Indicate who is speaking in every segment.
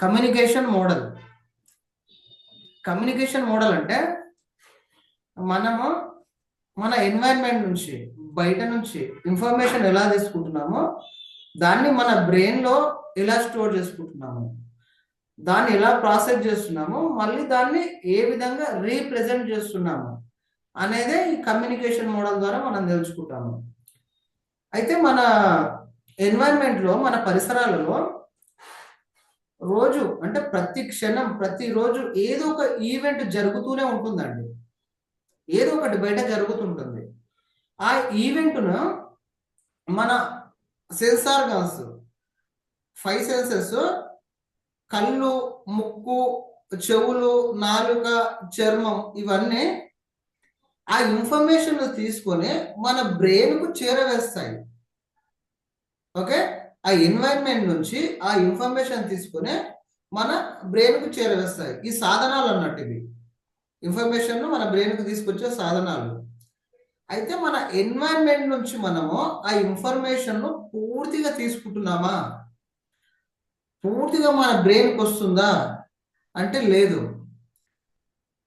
Speaker 1: Communication model. Communication model అంటే మనము మన ఎన్వైరన్మెంట్ నుంచి బయట నుంచి ఇన్ఫర్మేషన్ ఎలా తీసుకుంటున్నామో దాన్ని మన బ్రెయిన్లో ఎలా స్టోర్ చేసుకుంటున్నాము దాన్ని ఎలా ప్రాసెస్ చేస్తున్నాము మళ్ళీ దాన్ని ఏ విధంగా రీప్రజెంట్ చేస్తున్నాము అనేదే ఈ కమ్యూనికేషన్ మోడల్ ద్వారా మనం తెలుసుకుంటాము. అయితే మన ఎన్వైరన్మెంట్లో మన పరిసరాలలో రోజు అంటే ప్రతి క్షణం ప్రతిరోజు ఏదో ఒక ఈవెంట్ జరుగుతూనే ఉంటుందండి. ఏదో ఒకటి బయట జరుగుతుంటుంది. ఆ ఈవెంట్ను మన సెన్సార్ గన్స్ ఫైవ్ సెన్సెస్ కళ్ళు ముక్కు చెవులు నాలుక చర్మం ఇవన్నీ ఆ ఇన్ఫర్మేషన్ తీసుకొని మన బ్రెయిన్కు చేరవేస్తాయి. ఓకే? ఆ ఎన్వైర్న్మెంట్ నుంచి ఆ ఇన్ఫర్మేషన్ తీసుకొని మన బ్రెయిన్కు చేరవేస్తాయి. ఈ సాధనాలు అన్నట్టు ఇవి. ఇన్ఫర్మేషన్ను మన బ్రెయిన్కు తీసుకొచ్చే సాధనాలు. అయితే మన ఎన్వైర్న్మెంట్ నుంచి మనము ఆ ఇన్ఫర్మేషన్ను పూర్తిగా తీసుకుంటున్నామా? పూర్తిగా మన బ్రెయిన్కి వస్తుందా? అంటే లేదు.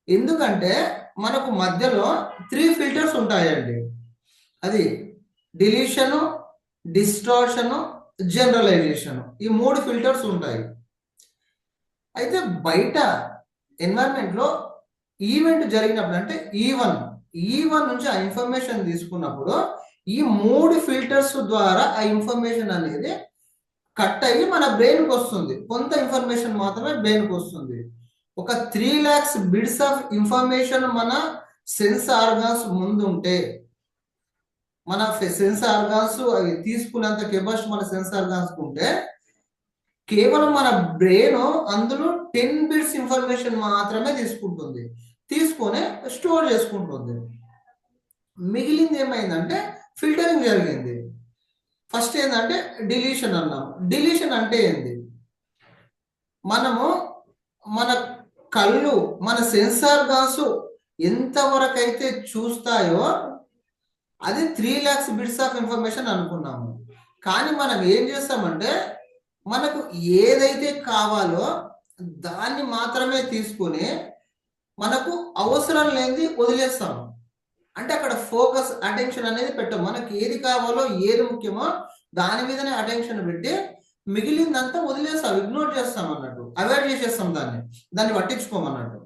Speaker 1: ఎందుకంటే మనకు మధ్యలో త్రీ ఫిల్టర్స్ ఉంటాయండి. అది డిలీషను డిస్ట్రాక్షను జనరలైజేషన్ ఈ మూడు ఫిల్టర్స్ ఉంటాయి. అయితే బయట ఎన్వైరన్మెంట్లో ఈవెంట్ జరిగినప్పుడు అంటే ఈ వన్ ఈ వన్ నుంచి ఆ ఇన్ఫర్మేషన్ తీసుకున్నప్పుడు ఈ మూడు ఫిల్టర్స్ ద్వారా ఆ ఇన్ఫర్మేషన్ అనేది కట్ అయ్యి మన బ్రెయిన్కి వస్తుంది. కొంత ఇన్ఫర్మేషన్ మాత్రమే బ్రెయిన్కి వస్తుంది. ఒక three lakhs bits of information మన సెన్స్ ఆర్గాన్స్ ముందు ఉంటే మన సెన్స్ ఆర్గాన్స్ అవి తీసుకునేంత కెపాసిటీ మన సెన్స్ ఆర్గాన్స్ ఉంటే కేవలం మన బ్రెయిన్ అందులో టెన్ బిట్స్ ఇన్ఫర్మేషన్ మాత్రమే తీసుకుంటుంది. తీసుకొని స్టోర్ చేసుకుంటుంది. మిగిలింది ఏమైందంటే ఫిల్టరింగ్ జరిగింది. ఫస్ట్ ఏంటంటే డిలీషన్ అన్నాం. డిలీషన్ అంటే ఏంది? మనము మన కళ్ళు మన సెన్సార్ గాసు ఎంతవరకు అయితే చూస్తాయో అది three lakhs bits of information అనుకున్నాము. కానీ మనం ఏం చేస్తామంటే మనకు ఏదైతే కావాలో దాన్ని మాత్రమే తీసుకొని మనకు అవసరం లేనిది వదిలేస్తాం అంటే అక్కడ ఫోకస్ అటెన్షన్ అనేది పెట్టాం మనకి ఏది కావాలో ఏది ముఖ్యమో దాని మీదనే అటెన్షన్ పెట్టి మిగిలిందంతా వదిలేస్తాం ఇగ్నోర్ చేస్తాం అన్నట్టు అవాయిడ్ చేసేస్తాం దాన్ని. దాన్ని పట్టించుకోమన్నట్టు.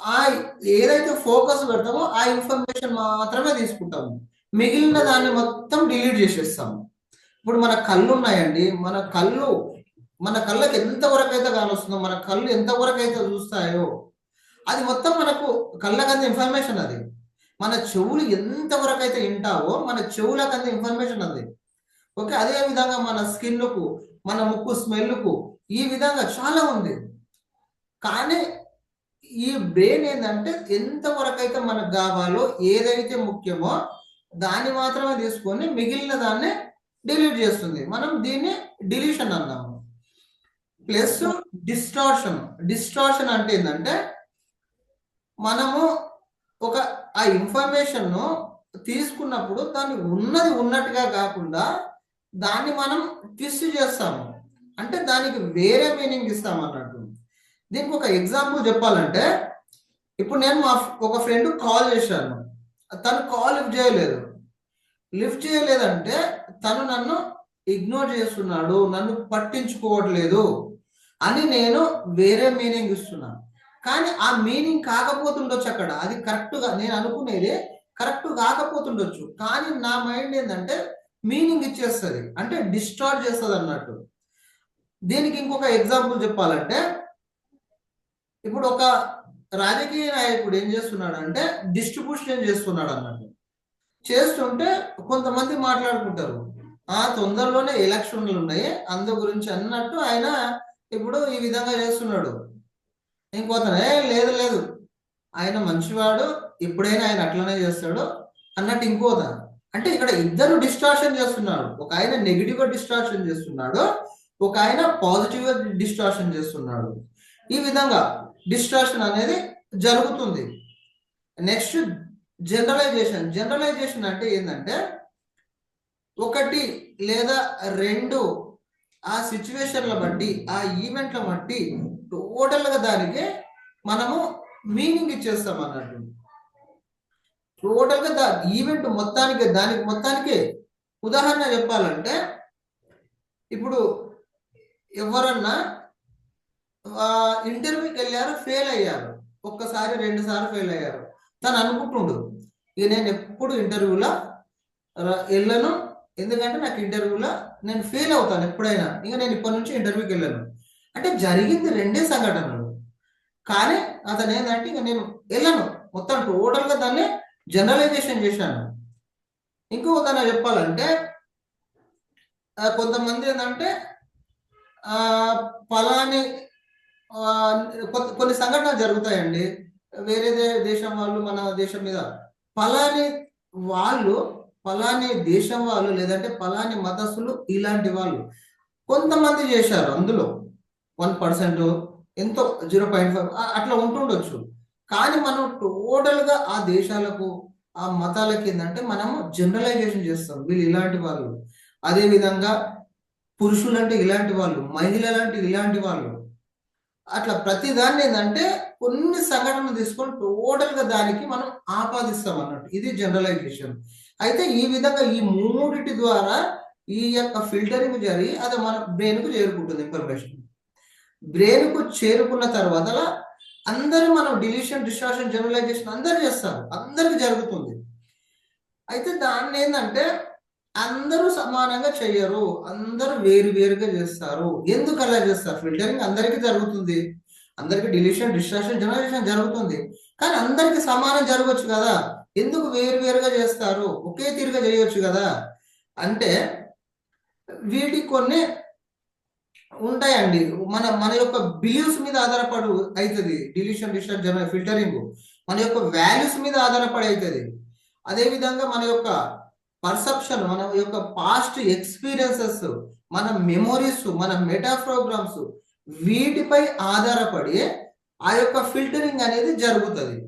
Speaker 1: ఆ ఏదైతే ఫోకస్ పెడతామో ఆ ఇన్ఫర్మేషన్ మాత్రమే తీసుకుంటాము. మిగిలిన దాన్ని మొత్తం డిలీట్ చేసేస్తాము. ఇప్పుడు మన కళ్ళు ఉన్నాయండి. మన కళ్ళు మన కళ్ళకి ఎంతవరకు అయితే కానొస్తుందో మన కళ్ళు ఎంతవరకు అయితే చూస్తాయో అది మొత్తం మనకు కళ్ళకంత ఇన్ఫర్మేషన్ అది. మన చెవులు ఎంతవరకు అయితే వింటావో మన చెవులకంత ఇన్ఫర్మేషన్ అది. ఓకే అదే విధంగా మన స్కిన్కు మన ముక్కు స్మెల్కు ఈ విధంగా చాలా ఉంది. కానీ ఈ బ్రెయిన్ ఏంటంటే ఎంతవరకు అయితే మనకు కావాలో ఏదైతే ముఖ్యమో దాన్ని మాత్రమే తీసుకొని మిగిలిన దాన్ని డిలీట్ చేస్తుంది. మనం దీన్ని డిలీషన్ అన్నాము ప్లస్ డిస్టార్షన్. డిస్టార్షన్ అంటే ఏంటంటే మనము ఒక ఆ ఇన్ఫర్మేషన్ను తీసుకున్నప్పుడు దాన్ని ఉన్నది ఉన్నట్టుగా కాకుండా దాన్ని మనం ట్విస్ట్ చేస్తాము. అంటే దానికి వేరే మీనింగ్ ఇస్తాం అన్నట్టు దీనికి ఒక ఎగ్జాంపుల్ చెప్పాలంటే ఇప్పుడు నేను మా ఒక ఫ్రెండ్ కాల్ చేశాను. తను కాల్ లిఫ్ట్ చేయలేదు. లిఫ్ట్ చేయలేదంటే తను నన్ను ఇగ్నోర్ చేస్తున్నాడు నన్ను పట్టించుకోవట్లేదు అని నేను వేరే మీనింగ్ ఇస్తున్నాను కానీ ఆ మీనింగ్ కాకపోతుండొచ్చు అక్కడ. అది కరెక్ట్గా నేను అనుకునేది కరెక్ట్ కాకపోతుండొచ్చు. కానీ నా మైండ్ ఏంటంటే మీనింగ్ ఇచ్చేస్తుంది. అంటే డిస్టార్ట్ చేస్తుంది అన్నట్టు దీనికి ఇంకొక ఎగ్జాంపుల్ చెప్పాలంటే ఇప్పుడు ఒక రాజకీయ నాయకుడు ఏం చేస్తున్నాడు అంటే డిస్ట్రిబ్యూషన్ చేస్తున్నాడు అన్నట్టు చేస్తుంటే కొంతమంది మాట్లాడుకుంటారు. ఆ తొందరలోనే ఎలక్షన్లు ఉన్నాయి. అందు గురించి అన్నట్టు ఆయన ఇప్పుడు ఈ విధంగా చేస్తున్నాడు. ఇంకోతనే లేదు లేదు. ఆయన మంచివాడు. ఎప్పుడైనా ఆయన అట్లనే చేస్తాడు అన్నట్టు ఇంకోత అంటే ఇక్కడ ఇద్దరు డిస్ట్రాక్షన్ చేస్తున్నాడు ఒక ఆయన నెగిటివ్గా డిస్ట్రాక్షన్ చేస్తున్నాడు. ఒక ఆయన పాజిటివ్గా డిస్ట్రాక్షన్ చేస్తున్నాడు. ఈ విధంగా డిస్ట్రాక్షన్ అనేది జరుగుతుంది. నెక్స్ట్ జనరలైజేషన్ జనరలైజేషన్ అంటే ఏంటంటే ఒకటి లేదా రెండు ఆ సిచ్యువేషన్ల బట్టి ఆ ఈవెంట్ల బట్టి టోటల్గా దానికి మనము మీనింగ్ ఇచ్చేస్తాం అన్నట్టు. టోటల్గా దా ఈవెంట్ మొత్తానికి దానికి మొత్తానికి ఉదాహరణ చెప్పాలంటే ఇప్పుడు ఎవరన్నా ఇంటర్వ్యూకి వెళ్ళారు ఫెయిల్ అయ్యారు. ఒక్కసారి రెండు సార్లు ఫెయిల్ అయ్యారు. తను అనుకుంటుండు ఇక నేను ఎప్పుడు ఇంటర్వ్యూలో వెళ్ళను. ఎందుకంటే నాకు ఇంటర్వ్యూలో నేను ఫెయిల్ అవుతాను ఎప్పుడైనా. ఇక నేను ఇప్పటి నుంచి ఇంటర్వ్యూకి వెళ్ళను. అంటే జరిగింది రెండే సంఘటనలు. కానీ అతను ఏంటంటే ఇక నేను వెళ్ళను. మొత్తం టోటల్గా దాన్ని జనరలైజేషన్ చేశాను. ఇంకో ఉదాహరణ చెప్పాలంటే కొంతమంది ఏంటంటే పలాని కొన్ని సంఘటనలు జరుగుతాయండి. వేరే దేశం వాళ్ళు మన దేశం మీద పలాని వాళ్ళు పలాని దేశం వాళ్ళు లేదంటే పలాని మతస్థులు ఇలాంటి వాళ్ళు కొంతమంది చేశారు అందులో. వన్ పర్సెంట్ ఎంతో జీరో పాయింట్ ఫైవ్ అట్లా ఉంటుండొచ్చు. కానీ మనం టోటల్గా ఆ దేశాలకు ఆ మతాలకి ఏంటంటే మనం జనరలైజేషన్ చేస్తాం వీళ్ళు ఇలాంటి వాళ్ళు. అదే విధంగా పురుషులంటే ఇలాంటి వాళ్ళు మహిళలంటే ఇలాంటి వాళ్ళు. అట్లా ప్రతి దాన్ని ఏంటంటే కొన్ని సంఘటనలు తీసుకొని టోటల్గా దానికి మనం ఆపాదిస్తాం అన్నట్టు. ఇది జనరలైజేషన్. అయితే ఈ విధంగా ఈ మూడిటి ద్వారా ఈ యొక్క ఫిల్టరింగ్ జరిగి అది మన బ్రెయిన్కు చేరుకుంటుంది ఇన్ఫర్మేషన్. బ్రెయిన్కు చేరుకున్న తర్వాత అందరూ మనం డిలీషన్ డిస్ట్రాక్షన్ జనరలైజేషన్ అందరు చేస్తారు. అందరికి జరుగుతుంది. అయితే దాన్ని ఏంటంటే అందరూ సమానంగా చేయరు. అందరూ వేరు వేరుగా చేస్తారు. ఎందుకు అలా చేస్తారు? ఫిల్టరింగ్ అందరికీ జరుగుతుంది. అందరికి డిలీషన్ డిస్ట్రాక్షన్ జనరేషన్ జరుగుతుంది. కానీ అందరికి సమానం జరగవచ్చు కదా? ఎందుకు వేరు వేరుగా చేస్తారు? ఒకే తీరుగా చేయొచ్చు కదా? అంటే వీటి కొన్ని ఉంటాయండి. మన మన యొక్క బిలీవ్స్ మీద ఆధారపడి అవుతుంది డిలీషన్ డిస్ట్రాక్ట్ జనరల్ ఫిల్టరింగ్. మన యొక్క వాల్యూస్ మీద ఆధారపడి అవుతుంది అదే విధంగా మన యొక్క పర్సెప్షన్ మన యొక్క పాస్ట్ ఎక్స్పీరియన్సెస్ మన మెమోరీస్ మన మెటా ప్రోగ్రామ్స్ వీటిపై ఆధారపడి ఆ యొక్క ఫిల్టరింగ్ అనేది జరుగుతుంది.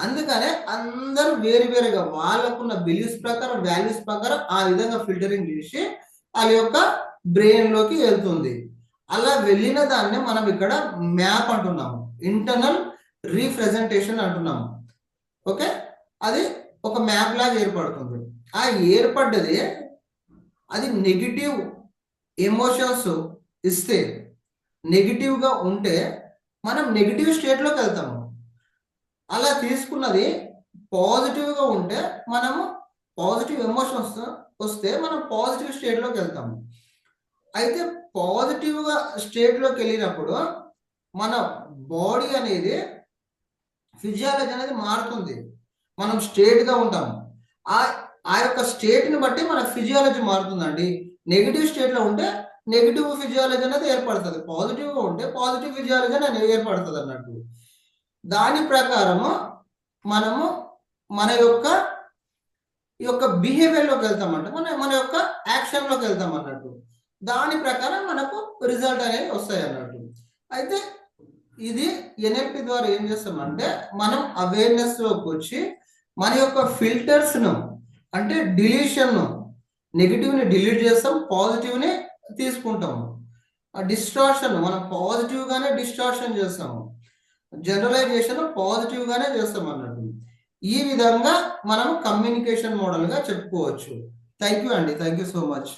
Speaker 1: అందుకనే అందరూ వేరు వేరుగా వాళ్ళకున్న బిలీఫ్స్ ప్రకారం వాల్యూస్ ప్రకారం ఆ విధంగా ఫిల్టరింగ్ చేసి వాళ్ళ యొక్క బ్రెయిన్లోకి వెళ్తుంది. అలా వెళ్ళిన దాన్ని మనం ఇక్కడ మ్యాప్ అంటున్నాము. ఇంటర్నల్ రీప్రజెంటేషన్ అంటున్నాము. ఓకే? అది ఒక మ్యాప్ లాగా ఏర్పడుతుంది. ఆ ఏర్పడ్డది అది నెగిటివ్ ఎమోషన్స్ ఇస్తే నెగిటివ్గా ఉంటే మనం నెగిటివ్ స్టేట్లోకి వెళ్తాము అలా తీసుకున్నది పాజిటివ్గా ఉంటే మనము పాజిటివ్ ఎమోషన్స్ వస్తే మనం పాజిటివ్ స్టేట్లోకి వెళ్తాము అయితే పాజిటివ్గా స్టేట్లోకి వెళ్ళినప్పుడు మన బాడీ అనేది ఫిజియాలజీ అనేది మారుతుంది. మనం స్టేట్గా ఉంటాము ఆ ఆ యొక్క స్టేట్ని బట్టి మన ఫిజియాలజీ మారుతుందండి. నెగిటివ్ స్టేట్లో ఉంటే నెగిటివ్ ఫిజియాలజీ అనేది ఏర్పడుతుంది. పాజిటివ్గా ఉంటే పాజిటివ్ ఫిజియాలజీ అనేది ఏర్పడుతుంది అన్నట్టు. దాని ప్రకారము మనము మన యొక్క ఈ యొక్క బిహేవియర్లోకి వెళ్తామంట. మన మన యొక్క యాక్షన్లోకి వెళ్తాం అన్నట్టు. దాని ప్రకారం మనకు రిజల్ట్ అనేది వస్తాయి అన్నట్టు. అయితే ఇది ఎన్ఎల్పి ద్వారా ఏం చేస్తామంటే మనం అవేర్నెస్లోకి వచ్చి మన యొక్క ఫిల్టర్స్ను అంటే డిలీషన్ నెగిటివ్ని డిలీట్ చేస్తాం పాజిటివ్ని తీసుకుంటాము ఆ డిస్ట్రాక్షన్ మనం పాజిటివ్గానే డిస్ట్రాక్షన్ చేస్తాము. జనరలైజేషన్ పాజిటివ్గానే చేస్తాం అన్నట్టు. ఈ విధంగా మనం కమ్యూనికేషన్ మోడల్గా చెప్పుకోవచ్చు. థ్యాంక్ యూ అండి. Thank you so much